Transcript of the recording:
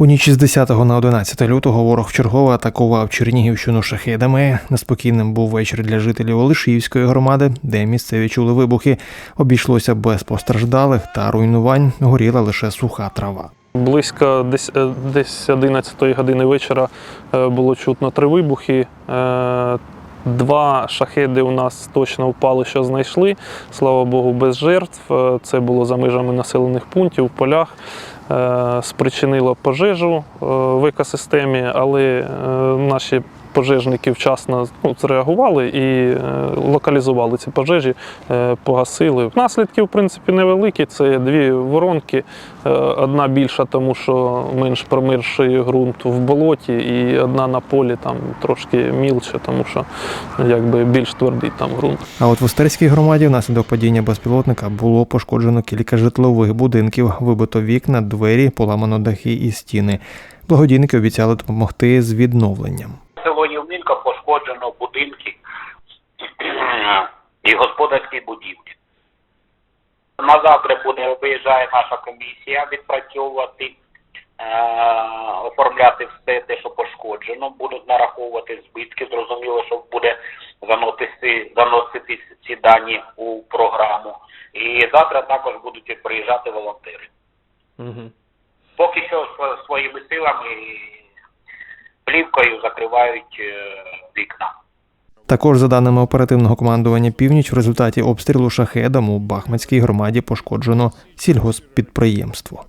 У ніч з 10 на 11 лютого ворог вчергово атакував Чернігівщину шахедами. Неспокійним був вечір для жителів Олешіївської громади, де місцеві чули вибухи. Обійшлося без постраждалих та руйнувань. Горіла лише суха трава. Близько десь, е, десь 11 години вечора е, було чутно три вибухи. Е, Два шахеди у нас точно впали, що знайшли. Слава Богу, без жертв. Це було за межами населених пунктів в полях. Е, Спричинило пожежу е, в екосистемі, але е, наші пожежники вчасно ну, зреагували і е, локалізували ці пожежі, е, погасили. Наслідки, в принципі, невеликі. Це дві воронки. Е, Одна більша, тому що менш промерший ґрунт в болоті, і одна на полі там трошки мілче, тому що якби більш твердий там ґрунт. А от в Остерській громаді внаслідок падіння безпілотника було пошкоджено кілька житлових будинків, вибито вікна, двері, поламано дахи і стіни. Благодійники обіцяли допомогти з відновленням. Село пошкоджено будинки і господарські будівлі. На завтра буде виїжджає наша комісія відпрацьовувати, е, оформляти все те, що пошкоджено, будуть нараховувати збитки. Зрозуміло, що буде заносити, заносити ці дані у програму. І завтра також будуть приїжджати волонтери. Поки що своїми силами плівкою закривають е, вікна. Також, за даними оперативного командування Північ, в результаті обстрілу шахедом у Бахматській громаді пошкоджено сільгосппідприємство.